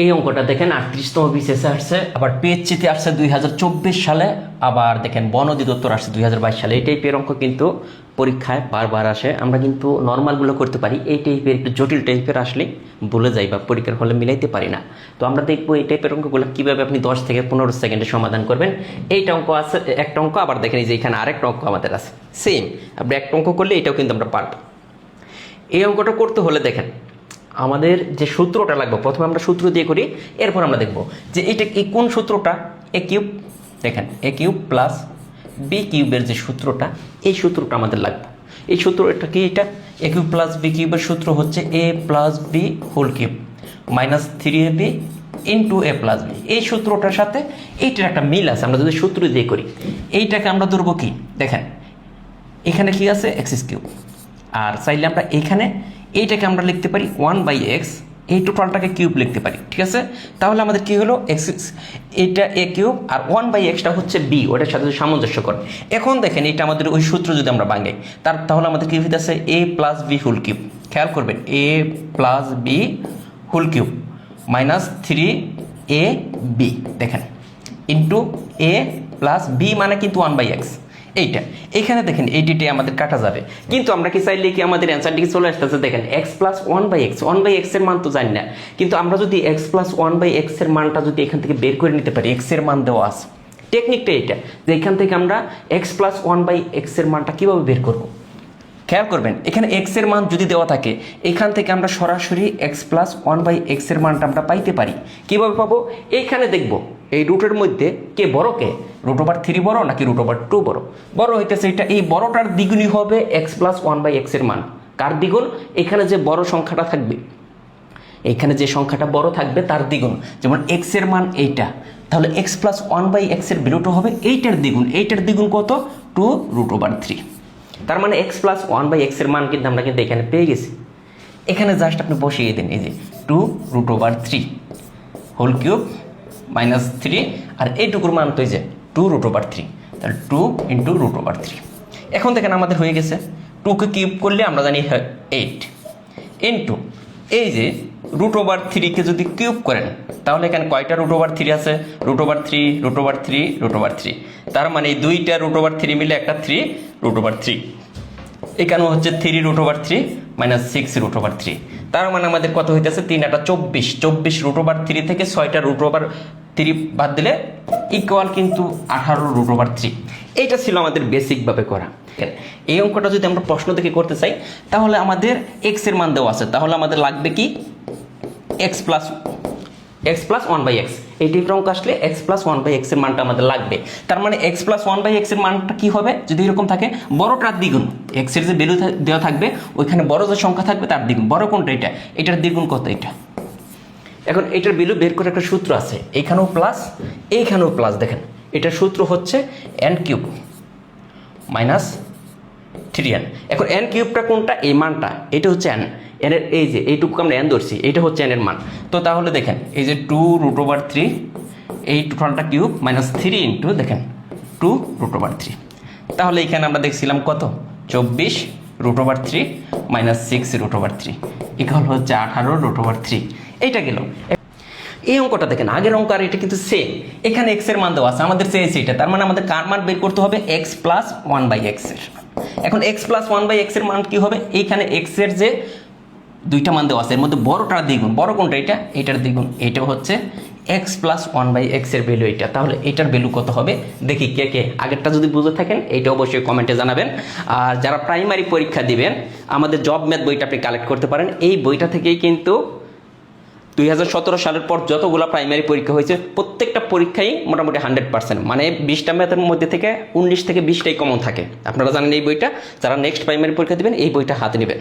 এই অঙ্কটা দেখেন আটত্রিশতম বিসিএসে আসছে। আবার পিএইচসিতে আসছে দুই হাজার চব্বিশ সালে, আবার দেখেন বন অধিদপ্তর আসছে দুই হাজার বাইশ সালে। এই টাইপের অঙ্ক কিন্তু পরীক্ষায় বারবার আসে। আমরা কিন্তু নর্মালগুলো করতে পারি, এই টাইপের একটু জটিল টাইপের আসলে ভুলে যাই বা পরীক্ষার হলে মিলাইতে পারি না। তো আমরা দেখব এই টাইপের অঙ্কগুলো কীভাবে আপনি দশ থেকে পনেরো সেকেন্ডে সমাধান করবেন। এইটা অঙ্ক আছে, একটা অঙ্ক, আবার দেখেন যে এখানে আরেকটা অঙ্ক আমাদের আছে। সেম আপনি একটা অঙ্ক করলে এটাও কিন্তু আমরা পারব। এই অঙ্কটা করতে হলে দেখেন আমাদের যে সূত্রটা লাগবে, প্রথমে আমরা সূত্র দিয়ে করি, এরপর আমরা দেখব যে এটা এই কোন সূত্রটা? এ কিউব দেখেন এ কিউব প্লাস বি কিউবের যে সূত্রটা, এই সূত্রটা আমাদের লাগবে। এই সূত্রটা কি এটা? এ কিউব প্লাস বি কিউবের সূত্র হচ্ছে A plus B whole cube minus three A B into A plus B এই সূত্রটার সাথে এইটার একটা মিল আছে, আমরা যদি সূত্র দিয়ে করি। এইটাকে আমরা ধরবো কি? দেখেন, এখানে কি আছে? এক্স কিউব আর চাইলে আমরা এখানে এইটাকে আমরা লিখতে পারি ওয়ান বাই এক্স, এই টোটালটাকে কিউব লিখতে পারি, ঠিক আছে? তাহলে আমাদের কি হলো? এক্স এটা এ কিউব আর ওয়ান বাই এক্সটা হচ্ছে বি, ওটার সাথে সামঞ্জস্য করে এখন দেখেন এটা আমাদের ওই সূত্র যদি আমরা বাঙাই তার, তাহলে আমাদের কি হইতেছে? A plus B whole cube. খেয়াল করবেন, A plus B whole cube minus three A B, দেখেন। ইন্টু এ প্লাস বি মানে কিন্তু ওয়ান বাই এক্স। এইটা। এখানে দেখেন এই ডিটে আমাদের কাটা যাবে। কিন্তু আমরা কি চাইলে কি আমাদের অ্যান্সার দিকে চলে আসতেছে? দেখেন X plus one by X one by এক্সের মান তো জানি না। কিন্তু আমরা যদি এক্স প্লাস ওয়ান বাই এক্সের মানটা যদি এখান থেকে বের করে নিতে পারি এক্সের মান দেওয়া আছে। টেকনিকটা এটা যে এখান থেকে আমরা এক্স প্লাস ওয়ান বাই এক্সের মানটা কীভাবে বের করব? খেয়াল করবেন, এখানে এক্সের মান যদি দেওয়া থাকে, এখান থেকে আমরা সরাসরি এক্স প্লাস ওয়ান বাই এক্সের মানটা আমরা পাইতে পারি। কীভাবে পাবো? এইখানে দেখব। এই রুটের মধ্যে কে বড় কে? রুট ওভার থ্রি বড় নাকি রুট ওভার টু বড়? বড় হইতেছে এটা, এই বড়টার দ্বিগুণই হবে এক্স প্লাস ওয়ান বাই এক্সের মান। কার দ্বিগুণ? এখানে যে বড় সংখ্যাটা থাকবে, এখানে যে সংখ্যাটা বড় থাকবে তার দ্বিগুণ। যেমন এক্সের মান এইটা, তাহলে এক্স প্লাস ওয়ান বাই এক্সের ভ্যালুটা হবে এইটার দ্বিগুণ। এইটার দ্বিগুণ কত? টু রুট ওভার থ্রি তার মানে এক্স প্লাস ওয়ান বাই এক্সের মান কিন্তু আমরা কিন্তু এখানে পেয়ে গেছি। এখানে জাস্ট আপনি বসিয়ে দিন, এই যে two root over three whole cube minus three আর এইটুকুর মান তো যে টু রুট ওভার থ্রি তাহলে two into root over three এখন দেখেন আমাদের হয়ে গেছে টুকে কিউব করলে আমরা জানি এইট ইন্টু এই যে রুট ওভার থ্রিকে যদি কিউব করেন তাহলে এখানে কয়টা রুট ওভার থ্রি আছে root over three root over three root over three তার মানে এই দুইটা রুট ওভার থ্রি মিলে একটা থ্রি রুট ওভার থ্রি এখানে হচ্ছে three root over three minus six root over three তার মানে আমাদের কত হইতেছে তিন একটা চব্বিশ চব্বিশ রুট ওভার থ্রি থেকে ছয়টা রুট ওভার থ্রি বাদ দিলে ইকুয়াল কিন্তু আঠারো রুট ওভার থ্রি এইটা ছিল আমাদের বেসিকভাবে করা। এই অঙ্কটা যদি আমরা প্রশ্ন থেকে করতে চাই, তাহলে আমাদের এক্সের মান দেওয়া আছে। তাহলে আমাদের লাগবে কি? X plus X plus one by X এই টাইপের অঙ্ক আসলে এক্স প্লাস ওয়ান বাই এক্সের মানটা আমাদের লাগবে। তার মানে এক্স প্লাস ওয়ান বাই এক্সের মানটা কি হবে? যদি এরকম থাকে, বড়টার দ্বিগুণ। এক্সের যে ভ্যালু দেওয়া থাকবে, ওইখানে বড় যে সংখ্যা থাকবে, তার দ্বিগুণ। বড় কোনটা এটা? এটার দ্বিগুণ কত এটা? এখন এটার ভ্যালু বের করে একটা সূত্র আছে। এইখানেও প্লাস এইখানেও প্লাস দেখেন এটার সূত্র হচ্ছে N cube minus three N এখন এন কিউবটা কোনটা? এই মানটা। এটা হচ্ছে এন এনের এই যে, এইটুকু আমরা এন ধরছি, এটা হচ্ছে এনের মান। তো তাহলে দেখেন, এই যে টু রুট ওভার থ্রি এই টোটালটা কিউব মাইনাস থ্রি ইন্টু দেখেন টু রুট ওভার থ্রি তাহলে এখানে আমরা দেখছিলাম কত? চব্বিশ root over three minus six root over three equal হচ্ছে আঠারো রুট ওভার থ্রি এইটা গেল। এই অঙ্কটা দেখেন, আগের অঙ্ক আর এটা কিন্তু সেম এখানে এক্সের মান দেওয়া আছে, আমাদের চেয়েছে এটা তার মানে আমাদের কার মান বের করতে হবে? এক্স প্লাস ওয়ান বাই এক্সের। এখন এক্স প্লাস ওয়ান বাই এক্সের মান কি হবে? এইখানে এক্সের যে দুইটা মান দেওয়া আছে, এর মধ্যে বড়টার দ্বিগুণ। বড় কোনটা এটা? এটার দ্বিগুণ। এটা হচ্ছে এক্স প্লাস ওয়ান বাই এক্সের ভ্যালু এটা। তাহলে এটার ভ্যালু কত হবে? দেখি কে কে। আগেরটা যদি বুঝে থাকেন, এটা অবশ্যই কমেন্টে জানাবেন। আর যারা প্রাইমারি পরীক্ষা দিবেন, আমাদের জব ম্যাথ বইটা আপনি কালেক্ট করতে পারেন। এই বইটা থেকেই কিন্তু দুই হাজার সতেরো সালের পর যতগুলো প্রাইমারি পরীক্ষা হয়েছে, প্রত্যেকটা পরীক্ষাই মোটামুটি হান্ড্রেড পার্সেন্ট মানে বিশটা ম্যাথের মধ্যে থেকে উনিশ থেকে বিশটাই কমন থাকে। আপনারা জানেন এই বইটা, যারা নেক্সট প্রাইমারি পরীক্ষা দেবেন, এই বইটা হাতে নেবেন।